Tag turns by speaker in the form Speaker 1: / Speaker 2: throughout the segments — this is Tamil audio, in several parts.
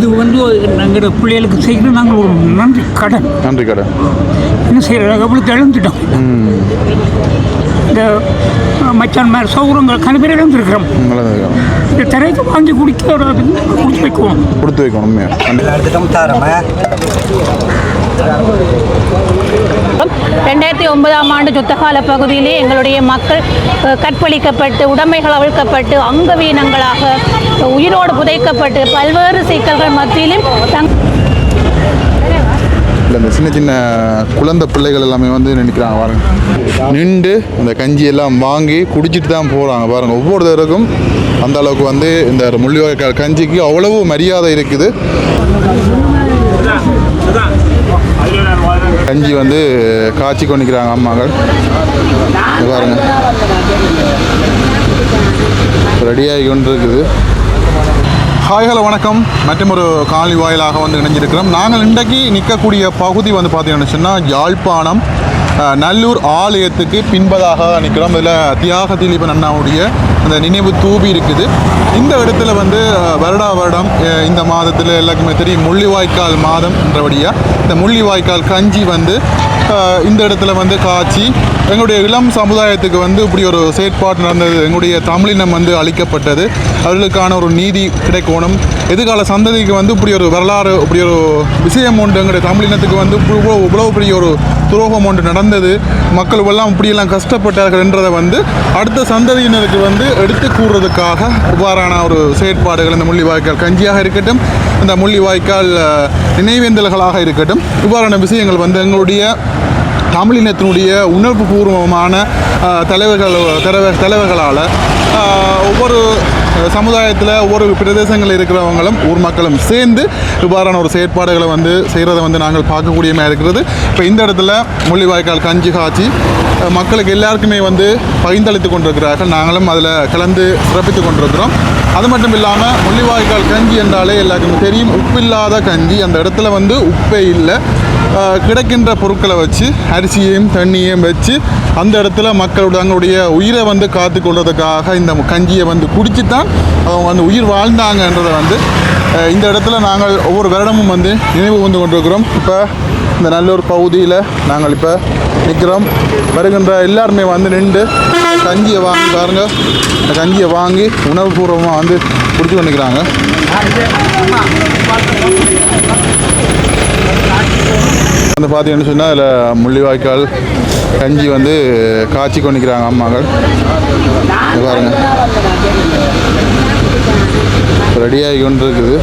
Speaker 1: இது வந்து எங்களோட பிள்ளைகளுக்கு செய்கிற நாங்கள் ஒரு நன்றி கடன்
Speaker 2: நன்றி கடை.
Speaker 1: என்ன செய்யறாங்க அவ்வளோ இழந்துட்டோம் இந்த மச்சான் மேலே சௌரங்கள் கன பேர் இழந்திருக்கிறோம் இந்த திரைக்கு வாங்கி குடிக்க குடிச்சு வைக்குவோம்
Speaker 2: கொடுத்து வைக்கணும்
Speaker 3: தரமே
Speaker 4: ரெண்டாயிரத்தி ஒன்பதாம் ஆண்டு யுத்தகால பகுதியிலே எங்களுடைய மக்கள் கற்பழிக்கப்பட்டு உடைமைகள் அவிழ்க்கப்பட்டு அங்கவீனங்களாக உயிரோடு புதைக்கப்பட்டு பல்வேறு சிக்கல்கள் மத்தியிலும் தங்
Speaker 2: இல்லை இந்த சின்ன சின்ன குழந்தை பிள்ளைகள் எல்லாமே வந்து நினைக்கிறாங்க பாருங்க. நின்று அந்த கஞ்சி எல்லாம் வாங்கி குடிச்சிட்டு தான் போகிறாங்க பாருங்க. ஒவ்வொருத்தருக்கும் அந்த அளவுக்கு வந்து இந்த முள்ளிவாய்க்கால் கஞ்சிக்கு அவ்வளவு மரியாதை இருக்குது. கஞ்சி வந்து காய்ச்சி கொண்டிருக்கிறாங்க அம்மாக்கள். பாருங்க. ரெடியாகி கொண்டு இருக்குது ஹாய் ஹலோ வணக்கம். மற்றும் ஒரு காலி வாயிலாக வந்து இணைஞ்சிருக்கிறோம். நாங்கள் இன்றைக்கு நிற்கக்கூடிய பகுதி வந்து பார்த்தீங்கன்னு சொன்னால் யாழ்ப்பாணம். நல்லூர் ஆலயத்துக்கு பின்பதாக நிற்கிறோம் இதில் தியாக திலீபன் அண்ணாவுடைய அந்த நினைவு தூபி இருக்குது. இந்த இடத்துல வந்து வருடா வருடம் இந்த மாதத்தில் எல்லாருக்குமே தெரியும் முள்ளிவாய்க்கால் மாதம் என்றபடியாக இந்த முள்ளிவாய்க்கால் கஞ்சி வந்து இந்த இடத்துல வந்து காய்ச்சி எங்களுடைய இளம் சமுதாயத்துக்கு வந்து இப்படி ஒரு செயற்பாடு நடந்தது. எங்களுடைய தமிழினம் வந்து அளிக்கப்பட்டது அவர்களுக்கான ஒரு நீதி கிடைக்கணும். எதிர்கால சந்ததிக்கு வந்து இப்படி ஒரு வரலாறு இப்படி ஒரு விஷயம் ஒன்று எங்களுடைய தமிழினத்துக்கு வந்து இவ்வளோ இவ்வளோ பெரிய ஒரு துரோகம் ஒன்று நடந்தது. மக்கள் எல்லாம் இப்படியெல்லாம் கஷ்டப்பட்டார்கள் என்றதை வந்து அடுத்த சந்ததியினருக்கு வந்து எடுத்து கூறுறதுக்காக இவ்வாறான ஒரு செயற்பாடுகள் இந்த முள்ளிவாய்க்கால் கஞ்சியாக இருக்கட்டும் இந்த முள்ளிவாய்க்கால் நினைவேந்தல்களாக இருக்கட்டும் இவ்வாறான விஷயங்கள் வந்து எங்களுடைய தமிழினத்தினுடைய உணர்வு பூர்வமான தலைவர்கள் தலைவர் தலைவர்களால் ஒவ்வொரு சமுதாயத்தில் ஒவ்வொரு பிரதேசங்களில் இருக்கிறவங்களும் ஊர் மக்களும் சேர்ந்து இவ்வாறான ஒரு செயற்பாடுகளை வந்து செய்கிறத வந்து நாங்கள் பார்க்கக்கூடியமாக இருக்கிறது. இப்போ இந்த இடத்துல முள்ளிவாய்க்கால் கஞ்சி காய்ச்சி மக்களுக்கு எல்லாருக்குமே வந்து பகிர்ந்தளித்து கொண்டிருக்கிறார்கள். நாங்களும் அதில் கலந்து சிறப்பித்து கொண்டிருக்கிறோம். அது மட்டும் இல்லாமல் முள்ளிவாய்க்கால் கஞ்சி என்றாலே எல்லாருக்குமே தெரியும் உப்பில்லாத கஞ்சி. அந்த இடத்துல வந்து உப்பே இல்லை. கிடைக்கின்ற பொருட்களை வச்சு அரிசியையும் தண்ணியையும் வச்சு அந்த இடத்துல மக்களோட தங்களுடைய உயிரை வந்து காத்து கொள்வதற்காக இந்த கஞ்சியை வந்து குடிச்சு தான் அவங்க வந்து உயிர் வாழ்ந்தாங்கன்றதை வந்து இந்த இடத்துல நாங்கள் ஒவ்வொரு வருடமும் வந்து நினைவு வந்து கொண்டிருக்கிறோம். இப்போ இந்த நல்லூர் பகுதியில் நாங்கள் இப்போ நிற்கிறோம் வருகின்ற எல்லாருமே வந்து நின்று கஞ்சியை வாங்கி பாருங்கள் கஞ்சியை வாங்கி உணவுபூர்வமாக வந்து குடிச்சு கொண்டிருக்கிறாங்க. வந்து பார்த்தீங்கன்னு சொன்னால் அதில் முள்ளிவாய்க்கால் கஞ்சி வந்து காய்ச்சி கொண்டிக்கிறாங்க அம்மாக்கள். இங்க பாருங்க. ரெடியாகி கொண்டு இருக்குது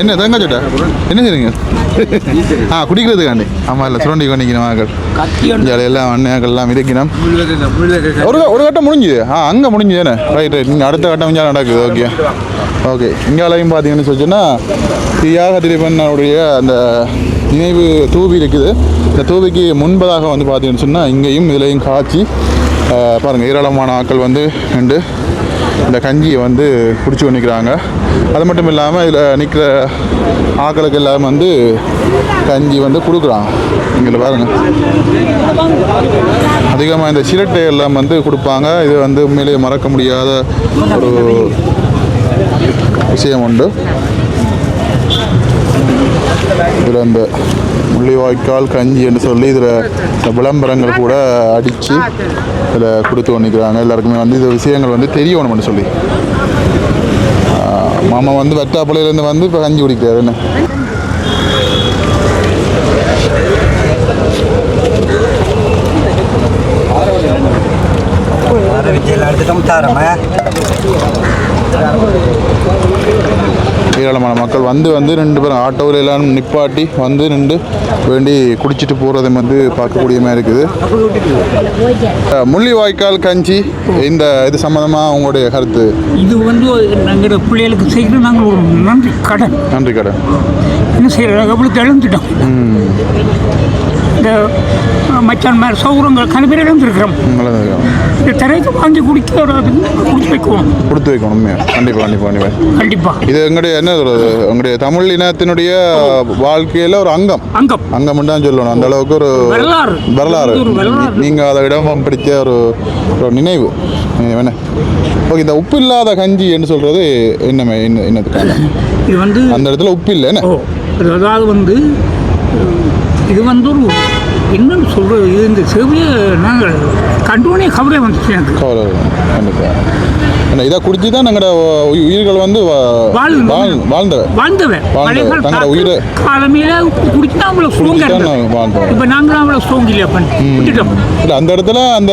Speaker 2: என்ன தேங்காய் சட்டை? என்ன செய்றீங்க? ஆ குடிக்கிறதுக்காண்டி. ஆமாம் இல்லை சுரண்டி கொண்டிக்கணும் இங்கே எல்லாம் அண்ணாக்கள் எல்லாம் இருக்கணும் ஒரு ஒரு கட்டம் முடிஞ்சுது. ஆ அங்கே முடிஞ்சுதானே ரைட் ரைட் நீங்கள் அடுத்த கட்டம் இங்கே நடக்குது ஓகே ஓகே இங்காலையும் பார்த்தீங்கன்னு சொல்லிச்சுன்னா தியாக திரிபனுடைய அந்த நினைவு தூவி இருக்குது. இந்த தூவிக்கு முன்பதாக வந்து பார்த்தீங்கன்னு சொன்னால் இங்கேயும் இதுலேயும் காய்ச்சி பாருங்கள் ஏராளமான ஆட்கள் வந்து நின்று இந்த கஞ்சியை வந்து குடிச்சு நிற்கிறாங்க அது மட்டும் இல்லாமல் இதில் நிற்கிற ஆட்களுக்கு எல்லாம் வந்து கஞ்சி வந்து கொடுக்குறாங்க. இங்கே பாருங்கள் அதிகமாக இந்த சிரட்டை எல்லாம் வந்து கொடுப்பாங்க. இது வந்து உண்மையிலேயே மறக்க முடியாத ஒரு விஷயம் உண்டு. இதில் இந்த முள்ளிவாய்க்கால் கஞ்சி என்று சொல்லி இதில் இந்த விளம்பரங்கள் கூட அடித்து இதில் கொடுத்து கொண்டிருக்கிறாங்க. எல்லாருக்குமே வந்து இந்த விஷயங்கள் வந்து தெரியணும்னு சொல்லி. மாமா வந்து வெட்டாப்பிள்ளையிலேருந்து வந்து இப்போ கஞ்சி குடிக்கிறாரு. என்ன?
Speaker 3: விஜயில் எடுத்துட்டோம் தரமே?
Speaker 2: ஏராளமான மக்கள் வந்து வந்து ரெண்டு பேரும் ஆட்டோவில் எல்லாம் நிப்பாட்டி வந்து நின்று வேண்டி குடிச்சிட்டு போகிறதை வந்து பார்க்கக்கூடிய மாதிரி இருக்குது. அஹ் முள்ளிவாய்க்கால் கஞ்சி இந்த இது சம்மந்தமாக உங்களுடைய கருத்து?
Speaker 1: இது வந்து எங்களோட பிள்ளைகளுக்கு செய்கிற நாங்கள் ஒரு நன்றி கடன்.
Speaker 2: நன்றி கடன்.
Speaker 1: என்ன செய்யறாங்க அவ்வளோ இழந்துட்டோம் இந்த மச்சான் மேலே சௌரங்கள் கன பேர் இழந்திருக்கிறோம். இந்த திரைக்கு வாங்கி குடிக்க குடிச்சு வைக்குவோம்
Speaker 2: கொடுத்து வைக்கணும் கண்டிப்பாக கண்டிப்பாக கண்டிப்பாக
Speaker 1: கண்டிப்பாக
Speaker 2: இது எங்களுடைய என்ன சொல்றது? உங்களுடைய தமிழ் இனத்தினுடைய வாழ்க்கையில ஒரு அங்கம்.
Speaker 1: அங்கம்.
Speaker 2: அங்கம் தான் சொல்லணும். அந்த அளவுக்கு ஒரு
Speaker 1: வரலாறு.
Speaker 2: நீங்க அதை இடம் பிடிச்ச ஒரு ஒரு நினைவு. என்ன? ஓகே இந்த உப்பு இல்லாத கஞ்சி என்று சொல்றது என்ன என்ன என்னதுக்கான
Speaker 1: இது வந்து
Speaker 2: அந்த இடத்துல உப்பு இல்லை என்ன?
Speaker 1: அதாவது வந்து இது வந்து ஒரு என்னன்னு சொல்கிறது இது இந்த செவியை நாங்கள் கண்டுவனே கவலை வந்துச்சு எனக்கு.
Speaker 2: கவலை. இதை குடிச்சு தான் எங்களோட உயிர்கள் வந்து
Speaker 1: வாழ்ந்தவன்.
Speaker 2: வாழ்- வாழ்ந்தவ
Speaker 1: வாழ்ந்தவன்.
Speaker 2: தங்களோட உயிரை-
Speaker 1: காலமையில குடிச்சு தான் அவ்வளோ ஸ்ட்ராங். இப்போ நாங்களும் அவ்வளோ ஸ்ட்ராங் விட்டுட்டோம்.
Speaker 2: இல்லை அந்த இடத்துல அந்த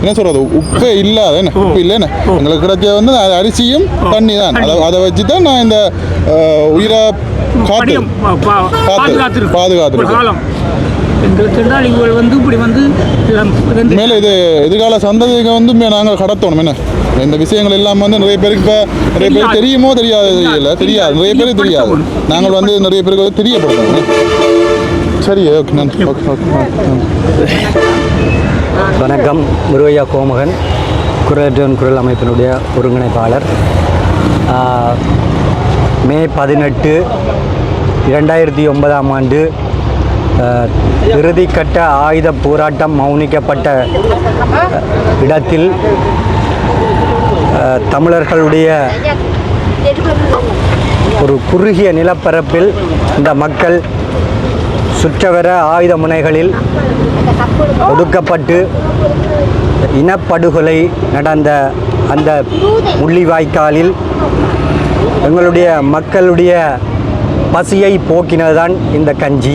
Speaker 2: என்ன சொல்றது உப்பே இல்லாத என்ன. உப்பு இல்லை என்ன. எங்களுக்கு கிடைச்ச வந்து அரிசியும். தண்ணி தான் அதை வச்சு தான் நான் இந்த உயிரை காத்து
Speaker 1: படியம். பா- பா- பாதுகாத்திருக்கு
Speaker 2: பாதுகாத்திருக்கு.
Speaker 1: ஒரு காலம். எங்களுக்கு இவர்கள் வந்து இப்படி வந்து
Speaker 2: மேலே இது எதிர்கால சந்ததிக்கு வந்து நாங்கள் கடத்தணும் என்ன? இந்த விஷயங்கள் எல்லாம் வந்து நிறைய பேருக்கு இப்போ நிறைய பேருக்கு. தெரியுமோ தெரியாது தெரியல. தெரியாது.
Speaker 1: தெரியாது.
Speaker 2: நிறைய பேருக்கு தெரியாது. நாங்கள் வந்து நிறைய பேருக்கு வந்து தெரியப்படுத்தணும் சரி ஓகே நன்றி. ஓகே.
Speaker 3: வணக்கம். முருகையா கோமகன் குரலற்றவன் குரல் அமைப்பினுடைய ஒருங்கிணைப்பாளர். மே பதினெட்டு இரண்டாயிரத்தி ஒன்பதாம் ஆண்டு இறுதிக்கட்ட ஆயுத போராட்டம் மௌனிக்கப்பட்ட இடத்தில் தமிழர்களுடைய ஒரு குறுகிய நிலப்பரப்பில் இந்த மக்கள் சுற்றவர ஆயுத முனைகளில் ஒடுக்கப்பட்டு இனப்படுகொலை நடந்த அந்த முள்ளிவாய்க்காலில் எங்களுடைய மக்களுடைய பசியை போக்கினதுதான் இந்த கஞ்சி.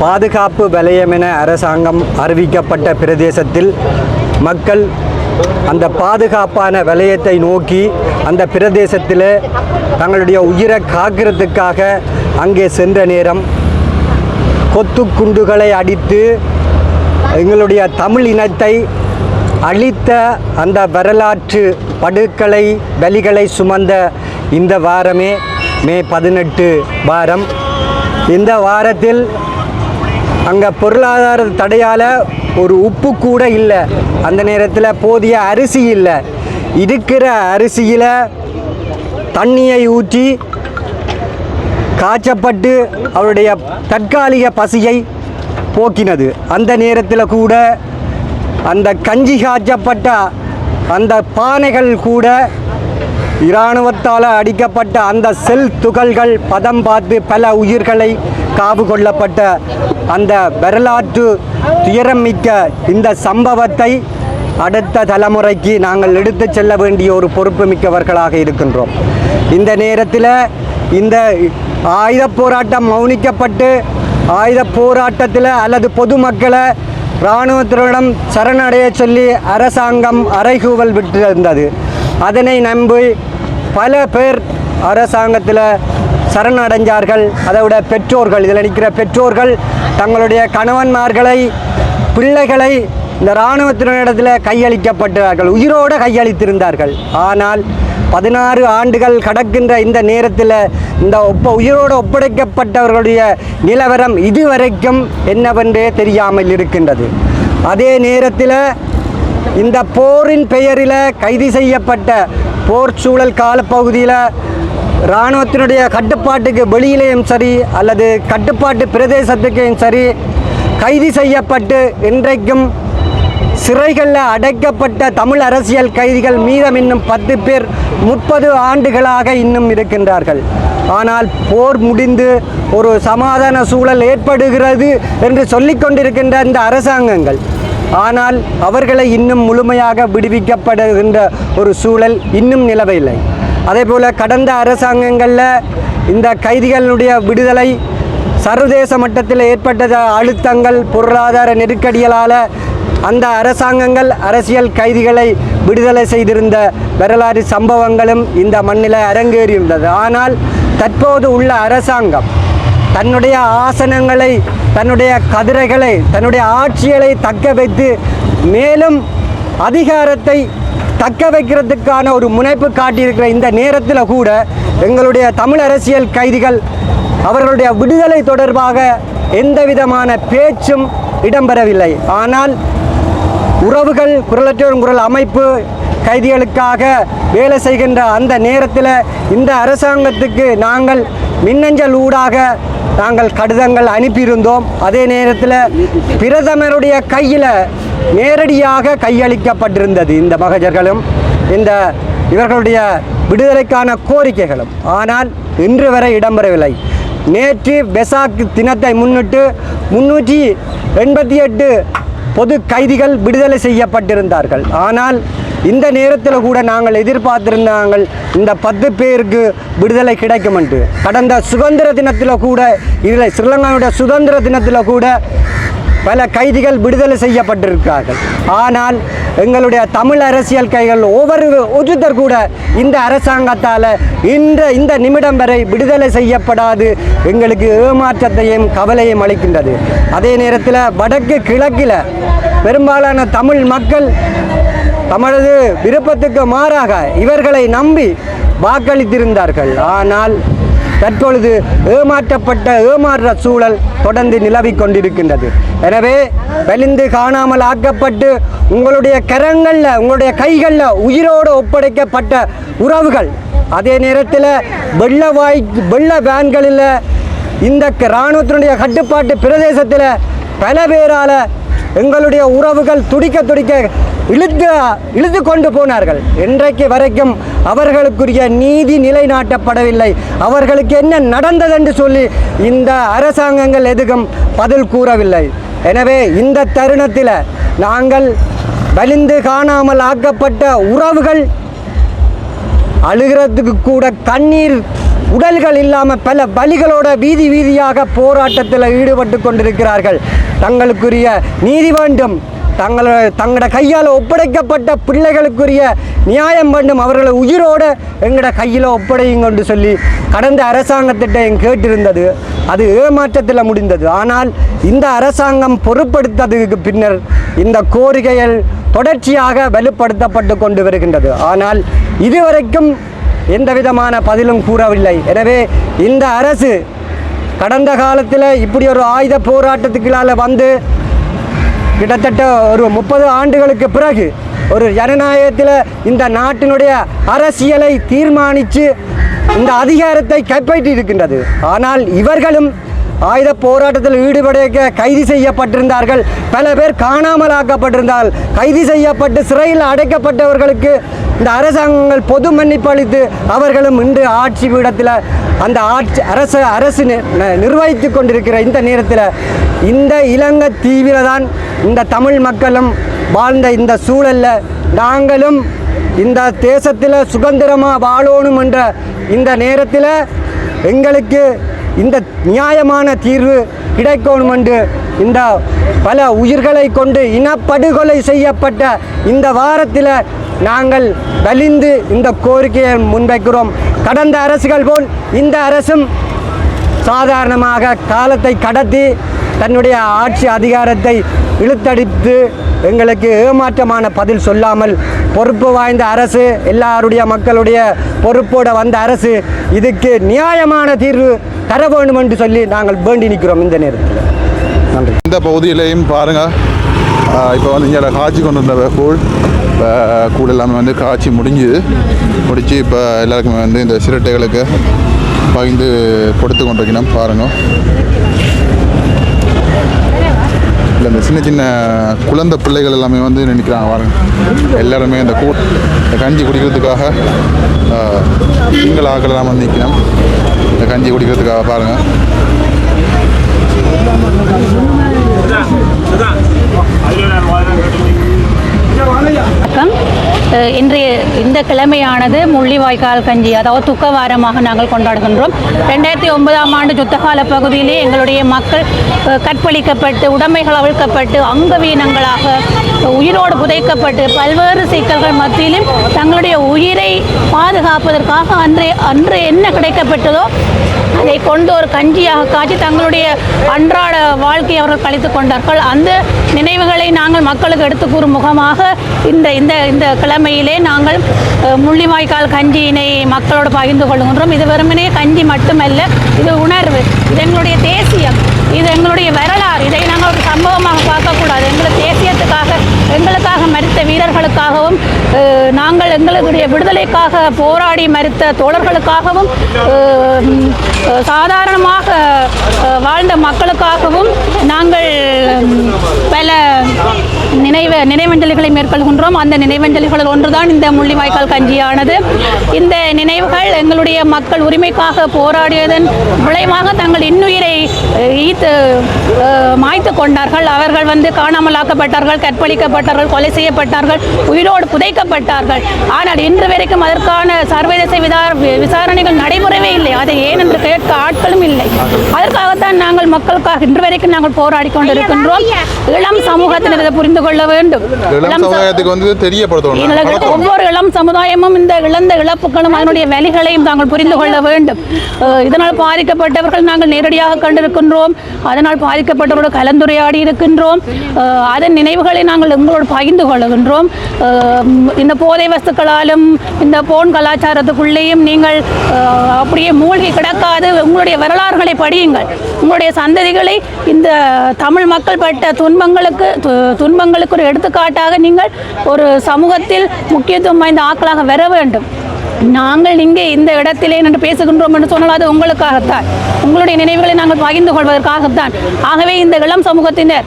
Speaker 3: பாதுகாப்பு வலயம் என அரசாங்கம் அறிவிக்கப்பட்ட பிரதேசத்தில் மக்கள் அந்த பாதுகாப்பான வலயத்தை நோக்கி அந்த பிரதேசத்தில் தங்களுடைய உயிரை காக்கிறதுக்காக அங்கே சென்ற நேரம் கொத்து குண்டுகளை அடித்து எங்களுடைய தமிழ் இனத்தை அழித்த அந்த வரலாற்று படுக்களை வலிகளை சுமந்த இந்த வாரமே மே பதினெட்டு வாரம். இந்த வாரத்தில் அங்கே பொருளாதார தடையால் ஒரு உப்பு கூட இல்லை. அந்த நேரத்தில் போதிய அரிசி இல்லை. இருக்கிற அரிசியில் தண்ணியை ஊற்றி காய்ச்சப்பட்டு அவருடைய தற்காலிக பசியை போக்கினது. அந்த நேரத்தில் கூட அந்த கஞ்சி காய்ச்சப்பட்ட அந்த பானைகள் கூட இராணுவத்தால் அடிக்கப்பட்ட அந்த செல் துகள்கள் பதம் பார்த்து பல உயிர்களை காவு கொள்ளப்பட்ட அந்த வரலாற்று துயரமிக்க இந்த சம்பவத்தை அடுத்த தலைமுறைக்கு நாங்கள் எடுத்துச் செல்ல வேண்டிய ஒரு பொறுப்பு மிக்கவர்களாக இருக்கின்றோம். இந்த நேரத்தில் இந்த ஆயுத போராட்டம் மௌனிக்கப்பட்டு ஆயுத போராட்டத்தில் அல்லது பொதுமக்களை இராணுவத்தினரிடம் சரணடைய சொல்லி அரசாங்கம் அறைகூவல் விட்டிருந்தது. அதனை நம்பி பல பேர் அரசாங்கத்தில் சரணடைஞ்சார்கள். அதை விட பெற்றோர்கள் இதில் நிற்கிற பெற்றோர்கள் தங்களுடைய கணவன்மார்களை பிள்ளைகளை இந்த இராணுவத்தினரிடத்தில் கையளிக்கப்பட்டார்கள். உயிரோடு கையளித்திருந்தார்கள். ஆனால் பதினாறு ஆண்டுகள் கடக்கின்ற இந்த நேரத்தில் இந்த ஒப்ப உயிரோடு ஒப்படைக்கப்பட்டவர்களுடைய நிலவரம் இதுவரைக்கும் என்னவென்றே தெரியாமல் இருக்கின்றது. அதே நேரத்தில் இந்த போரின் பெயரில் கைது செய்யப்பட்ட போர் சூழல் காலப்பகுதியில் இராணுவத்தினுடைய கட்டுப்பாட்டுக்கு வெளியிலேயும் சரி அல்லது கட்டுப்பாட்டு பிரதேசத்துக்கும் சரி கைது செய்யப்பட்டு இன்றைக்கும் சிறைகளில் அடைக்கப்பட்ட தமிழ் அரசியல் கைதிகள் மீதம் இன்னும் பத்து பேர் முப்பது ஆண்டுகளாக இன்னும் இருக்கின்றார்கள். ஆனால் போர் முடிந்து ஒரு சமாதான சூழல் ஏற்படுகிறது என்று சொல்லிக் கொண்டிருக்கின்ற இந்த அரசாங்கங்கள். ஆனால் அவர்களை இன்னும் முழுமையாக விடுவிக்கப்படுகின்ற ஒரு சூழல் இன்னும் நிலவில்லை அதே போல் கடந்த அரசாங்கங்களில் இந்த கைதிகளுடைய விடுதலை சர்வதேச மட்டத்தில் ஏற்பட்ட அழுத்தங்கள் பொருளாதார நெருக்கடிகளால் அந்த அரசாங்கங்கள் அரசியல் கைதிகளை விடுதலை செய்திருந்த வரலாறு சம்பவங்களும் இந்த மண்ணில் அரங்கேறியுள்ளது. ஆனால் தற்போது உள்ள அரசாங்கம் தன்னுடைய ஆசனங்களை தன்னுடைய கதிரைகளை தன்னுடைய ஆட்சிகளை தக்க வைத்து மேலும் அதிகாரத்தை தக்க வைக்கிறதுக்கான ஒரு முனைப்பு காட்டியிருக்கிற இந்த நேரத்தில் கூட எங்களுடைய தமிழ் அரசியல் கைதிகள் அவர்களுடைய விடுதலை தொடர்பாக எந்த விதமான பேச்சும் இடம்பெறவில்லை. ஆனால் உறவுகள் குரலற்றோர் குரல் அமைப்பு கைதிகளுக்காக வேலை செய்கின்ற அந்த நேரத்தில் இந்த அரசாங்கத்துக்கு நாங்கள் மின்னஞ்சல் ஊடாக நாங்கள் கடிதங்கள் அனுப்பியிருந்தோம். அதே நேரத்தில் பிரதமருடைய கையில் நேரடியாக கையளிக்கப்பட்டிருந்தது இந்த மகஜர்களும் இந்த இவர்களுடைய விடுதலைக்கான கோரிக்கைகளும். ஆனால் இன்று வரை இடம்பெறவில்லை. நேற்று பெசாக் தினத்தை முன்னிட்டு முன்னூற்றி எண்பத்தி எட்டு பொது கைதிகள் விடுதலை செய்யப்பட்டிருந்தார்கள். ஆனால் இந்த நேரத்தில் கூட நாங்கள் எதிர்பார்த்திருந்தாங்கள் இந்த பத்து பேருக்கு விடுதலை கிடைக்கும் என்று கடந்த சுதந்திர தினத்தில் கூட இதில் ஸ்ரீலங்காவுடைய சுதந்திர தினத்தில் கூட பல கைதிகள் விடுதலை செய்யப்பட்டிருக்கிறார்கள். ஆனால் எங்களுடைய தமிழ் அரசியல் கைகள் ஒவ்வொரு ஒருத்தர் கூட இந்த அரசாங்கத்தால் இந்த இந்த நிமிடம் வரை விடுதலை செய்யப்படாது. எங்களுக்கு ஏமாற்றத்தையும் கவலையும் அளிக்கின்றது. அதே நேரத்தில் வடக்கு கிழக்கில் பெரும்பாலான தமிழ் மக்கள் தமது விருப்பத்துக்கு மாறாக இவர்களை நம்பி வாக்களித்திருந்தார்கள். ஆனால் தற்பொழுது ஏமாற்றப்பட்ட ஏமாற்ற சூழல் தொடர்ந்து நிலவிக் கொண்டிருக்கின்றது. எனவே வெளிந்து காணாமல் ஆக்கப்பட்டு உங்களுடைய கரங்களில் உங்களுடைய கைகளில் உயிரோடு ஒப்படைக்கப்பட்ட உறவுகள் அதே நேரத்தில் வெள்ள வாய் வெள்ள வேன்களில் இந்த இராணுவத்தினுடைய கட்டுப்பாட்டு பிரதேசத்தில் பல பேரால் எங்களுடைய உறவுகள் துடிக்க துடிக்க இழுத்து இழுத்து கொண்டு போனார்கள். இன்றைக்கு வரைக்கும் அவர்களுக்குரிய நீதி நிலைநாட்டப்படவில்லை. அவர்களுக்கு என்ன நடந்தது என்று சொல்லி இந்த அரசாங்கங்கள் எதுவும் பதில் கூறவில்லை. எனவே இந்த தருணத்தில் நாங்கள் வலிந்து காணாமல் ஆக்கப்பட்ட உறவுகள் அழுகிறதுக்கு கூட கண்ணீர் உடல்கள் இல்லாமல் பல பலிகளோட வீதி வீதியாக போராட்டத்தில் ஈடுபட்டு கொண்டிருக்கிறார்கள். தங்களுக்குரிய நீதி வேண்டும். தங்கள தங்களோட கையால் ஒப்படைக்கப்பட்ட பிள்ளைகளுக்குரிய நியாயம் வேண்டும் அவர்களை உயிரோடு எங்களோட கையில் ஒப்படையுங்கன்னு சொல்லி கடந்த அரசாங்கத்திட்டம் கேட்டிருந்தது. அது ஏமாற்றத்தில் முடிந்தது. ஆனால் இந்த அரசாங்கம் பொருட்படுத்ததுக்கு பின்னர் இந்த கோரிக்கைகள் தொடர்ச்சியாக வலுப்படுத்தப்பட்டு கொண்டு வருகின்றது. ஆனால் இதுவரைக்கும் எந்த விதமான பதிலும் கூறவில்லை. எனவே இந்த அரசு கடந்த காலத்தில் இப்படி ஒரு ஆயுத போராட்டத்துக்களால் வந்து கிட்டத்தட்ட ஒரு முப்பது ஆண்டுகளுக்கு பிறகு ஒரு ஜனநாயகத்தில் இந்த நாட்டினுடைய அரசியலை தீர்மானித்து இந்த அதிகாரத்தை கைப்பற்றி இருக்கின்றது ஆனால் இவர்களும் ஆயுத போராட்டத்தில் ஈடுபட கைது செய்யப்பட்டிருந்தார்கள். பல பேர் காணாமலாக்கப்பட்டிருந்தால் கைது செய்யப்பட்டு சிறையில் அடைக்கப்பட்டவர்களுக்கு இந்த அரசாங்கங்கள் பொது மன்னிப்பு அளித்து அவர்களும் இன்று ஆட்சி பீடத்தில் அந்த ஆட்சி அரசு அரசு நிர்வகித்து கொண்டிருக்கிற இந்த நேரத்தில் இந்த இலங்கை தீவிர தான் இந்த தமிழ் மக்களும் வாழ்ந்த இந்த சூழலில் நாங்களும் இந்த தேசத்தில் சுதந்திரமாக வாழணும் என்ற இந்த நேரத்தில் எங்களுக்கு இந்த நியாயமான தீர்வு கிடைக்கணும் என்று இந்த பல உயிர்களை கொண்டு இனப்படுகொலை செய்யப்பட்ட இந்த வாரத்தில் நாங்கள் வலிந்து இந்த கோரிக்கையை முன்வைக்கிறோம். கடந்த அரசுகள் போல் இந்த அரசும் சாதாரணமாக காலத்தை கடத்தி தன்னுடைய ஆட்சி அதிகாரத்தை இழுத்தடித்து எங்களுக்கு ஏமாற்றமான பதில் சொல்லாமல் பொறுப்பு வாய்ந்த அரசு எல்லாருடைய மக்களுடைய பொறுப்போட வந்த அரசு இதுக்கு நியாயமான தீர்வு தர வேண்டும் என்று சொல்லி நாங்கள் வேண்டி நிற்கிறோம் இந்த நேரத்தில். நன்றி.
Speaker 2: இந்த பகுதியிலையும் பாருங்கள் இப்போ வந்து இங்கே காய்ச்சி கொண்டு வந்த கூழ் இப்போ கூழ் எல்லாமே வந்து காய்ச்சி முடிஞ்சுது. முடித்து இப்போ எல்லாருக்குமே வந்து இந்த சிரட்டைகளுக்கு பகிர்ந்து கொடுத்து கொண்டிருக்கணும் பாருங்கள் இல்லை இந்த சின்ன சின்ன குழந்தை பிள்ளைகள் எல்லாமே வந்து நினைக்கிறாங்க பாருங்க. எல்லாருமே இந்த கூ இந்த கஞ்சி குடிக்கிறதுக்காக திங்கள் ஆக்கள் எல்லாம் வந்து நிற்கணும். இந்த கஞ்சி குடிக்கிறதுக்காக பாருங்கள்
Speaker 4: வணக்கம். இன்றைய இந்த கிழமையானது முள்ளிவாய்க்கால் கஞ்சி அதாவது துக்க வாரமாக நாங்கள் கொண்டாடுகின்றோம். ரெண்டாயிரத்தி ஒன்பதாம் ஆண்டு யுத்தகால பகுதியிலே எங்களுடைய மக்கள் கற்பழிக்கப்பட்டு உடைமைகள் அவிழ்க்கப்பட்டு அங்கவீனங்களாக உயிரோடு புதைக்கப்பட்டு பல்வேறு சிக்கல்கள் மத்தியிலும் தங்களுடைய உயிரை பாதுகாப்பதற்காக அன்று அன்று என்ன கிடைக்கப்பட்டதோ அதை கொண்டு ஒரு கஞ்சியாக காய்ச்சி தங்களுடைய அன்றாட வாழ்க்கையை அவர்கள் கழித்துக் கொண்டார்கள். அந்த நினைவுகளை நாங்கள் மக்களுக்கு எடுத்து கூறும் முகமாக இந்த இந்த இந்த கிழமையிலே நாங்கள் முள்ளிவாய்க்கால் கஞ்சியினை மக்களோடு பகிர்ந்து கொள்கின்றோம். இது வெறுமனே கஞ்சி மட்டுமல்ல இது உணர்வு இது எங்களுடைய தேசியம் இது எங்களுடைய வரலாறு இதை நாங்கள் ஒரு சம்பவமாக பார்க்கக்கூடாது எங்கள் தேசியத்துக்காக எங்களுக்காக மரித்த வீரர்களுக்காகவும் நாங்கள் எங்களுடைய விடுதலைக்காக போராடி மறுத்த தோழர்களுக்காகவும் சாதாரணமாக வாழ்ந்த மக்களுக்காகவும் நாங்கள் பல நினைவு நினைவஞ்சலிகளை மேற்கொள்கின்றோம். அந்த நினைவஞ்சலிகளில் ஒன்றுதான் இந்த முள்ளிவாய்க்கால் கஞ்சியானது. இந்த நினைவுகள் எங்களுடைய மக்கள் உரிமைக்காக போராடியதன் விளைவாக தங்கள் இன்னுயிரை ஈத்து மாய்த்து கொண்டார்கள். அவர்கள் வந்து காணாமலாக்கப்பட்டார்கள் கற்பழிக்கப்பட்டார்கள் கொலை செய்யப்பட்டார்கள் உயிரோடு புதைக்கப்பட்டார்கள். ஆனால் இன்று வரைக்கும் அதற்கான சர்வதேச விதார- விசாரணைகள் நடைபெறவே இல்லை. அதை ஏன் என்று கேட்க ஆட்களும் இல்லை. அதற்காகத்தான் நாங்கள் மக்களுக்காக இன்று வரைக்கும் நாங்கள் போராடி கொண்டிருக்கின்றோம். இளம் சமூகத்தினர் இதை புரிந்து கொள்ள வேண்டும்.
Speaker 2: இளம் சமுதாயத்துக்கு வந்து தெரியப்படுத்தணும்.
Speaker 4: ஒவ்வொரு இளம் சமுதாயமும் இந்த இழந்த இழப்புகளும் அதனுடைய வலிகளையும் தாங்கள் புரிந்து கொள்ள வேண்டும் இதனால் பாதிக்கப்பட்டவர்கள் நாங்கள் நேரடியாக கண்டிருக்கின்றோம். அதனால் பாதிக்கப்பட்டவரோடு கலந்துரையாடி இருக்கின்றோம். அதன் நினைவுகளை நாங்கள் எங்களோடு பகிர்ந்து கொள்கின்றோம். இந்த போதை வஸ்துக்களாலும் இந்த போன் கலாச்சாரத்துக்குள்ளேயும் நீங்கள் அப்படியே மூழ்கி கிடக்காது. உங்களுடைய வரலாறுகளை படியுங்கள். உங்களுடைய சந்ததிகளை இந்த தமிழ் மக்கள் பட்ட துன்பங்களுக்கு து- துன்பங்களுக்கு ஒரு எடுத்துக்காட்டாக நீங்கள் ஒரு சமூகத்தில் முக்கியத்துவம் வாய்ந்த ஆக்களாக வர வேண்டும். நாங்கள் இங்கே இந்த இடத்திலே நின்று பேசுகின்றோம் என்று சொன்னால் அது உங்களுக்காகத்தான். உங்களுடைய நினைவுகளை நாங்கள் பகிர்ந்து கொள்வதற்காகத்தான். ஆகவே இந்த இளம் சமூகத்தினர்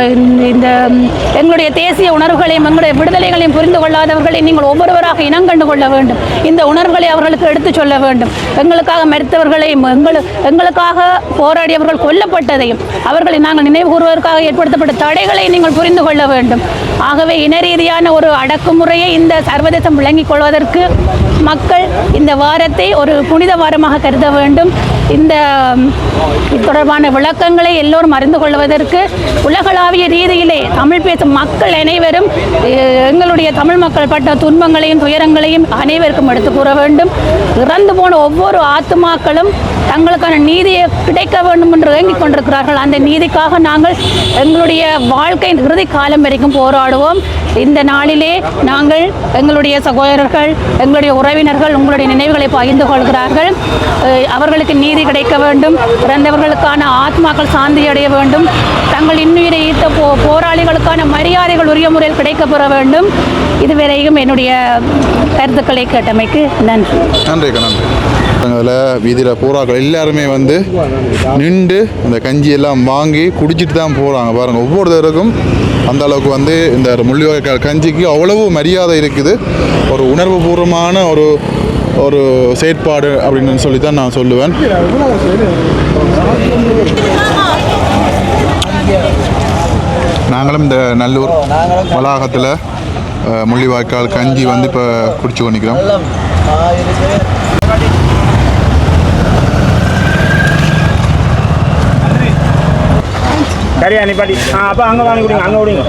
Speaker 4: இந்த- எங்களுடைய தேசிய உணர்வுகளையும் எங்களுடைய விடுதலைகளையும் புரிந்து கொள்ளாதவர்களை நீங்கள் ஒவ்வொருவராக இனங்கண்டு கொள்ள வேண்டும். இந்த உணர்வுகளை அவர்களுக்கு எடுத்துச் சொல்ல வேண்டும். எங்களுக்காக மறுத்தவர்களையும் எங்கள் எங்களுக்காக போராடியவர்கள் கொல்லப்பட்டதையும் அவர்களை நாங்கள் நினைவு கூறுவதற்காக ஏற்படுத்தப்பட்ட தடைகளை நீங்கள் புரிந்து கொள்ள வேண்டும். ஆகவே இன ரீதியான ஒரு அடக்குமுறையை இந்த சர்வதேசம் விளங்கிக் கொள்வதற்கு மக்கள் இந்த வாரத்தை ஒரு புனித வாரமாக கருத வேண்டும். இந்த தொடர்பான விளக்கங்களை எல்லோரும் அறிந்து கொள்வதற்கு உலகளாவிய ரீதியிலே தமிழ் பேசும் மக்கள் அனைவரும் எங்களுடைய தமிழ் மக்கள் பட்ட துன்பங்களையும் துயரங்களையும் அனைவருக்கும் எடுத்து கூற வேண்டும். இறந்து போன ஒவ்வொரு ஆத்துமாக்களும் தங்களுக்கான நீதியை கிடைக்க வேண்டும் என்று ஏங்கிக் கொண்டிருக்கிறார்கள். அந்த நீதிக்காக நாங்கள் எங்களுடைய வாழ்க்கையின் இறுதி காலம் வரைக்கும் போராடுவோம். இந்த நாளிலே நாங்கள் எங்களுடைய சகோதரர்கள் எங்களுடைய உறவினர்கள் உங்களுடைய நினைவுகளை பகிர்ந்து கொள்கிறார்கள். அவர்களுக்கு நீதி கிடைக்க வேண்டும். இறந்தவர்களுக்கான ஆத்மாக்கள் சாந்தி அடைய வேண்டும். தங்கள் இன்னுயிரை ஈர்த்த போ போராளிகளுக்கான மரியாதைகள் உரிய முறையில் கிடைக்கப்பெற வேண்டும். இதுவரையும் என்னுடைய கருத்துக்களை கேட்டமைக்கு நன்றி.
Speaker 2: நன்றி நன்றி. அதில் வீதியில் பூராக்கள் எல்லாருமே வந்து நின்று அந்த கஞ்சி எல்லாம் வாங்கி குடிச்சிட்டு தான் போகிறாங்க பாருங்கள் ஒவ்வொருத்தருக்கும் அந்த அளவுக்கு வந்து இந்த முள்ளிவாய்க்கால் கஞ்சிக்கு அவ்வளவு மரியாதை இருக்குது. ஒரு உணர்வுபூர்வமான ஒரு ஒரு செயற்பாடு அப்படின்னு சொல்லி தான் நான் சொல்லுவேன். நாங்களும் இந்த நல்லூர் வளாகத்தில் முள்ளிவாய்க்கால் கஞ்சி வந்து இப்போ குடிச்சு கொண்டிருக்கிறோம்.
Speaker 5: சரியா நிப்பாட்டி ஆ அப்போ அங்கே வாங்கி கொடுங்க அங்கே கொடுங்க.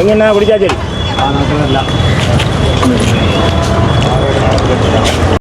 Speaker 5: எங்கே என்ன குடிச்சா சரி.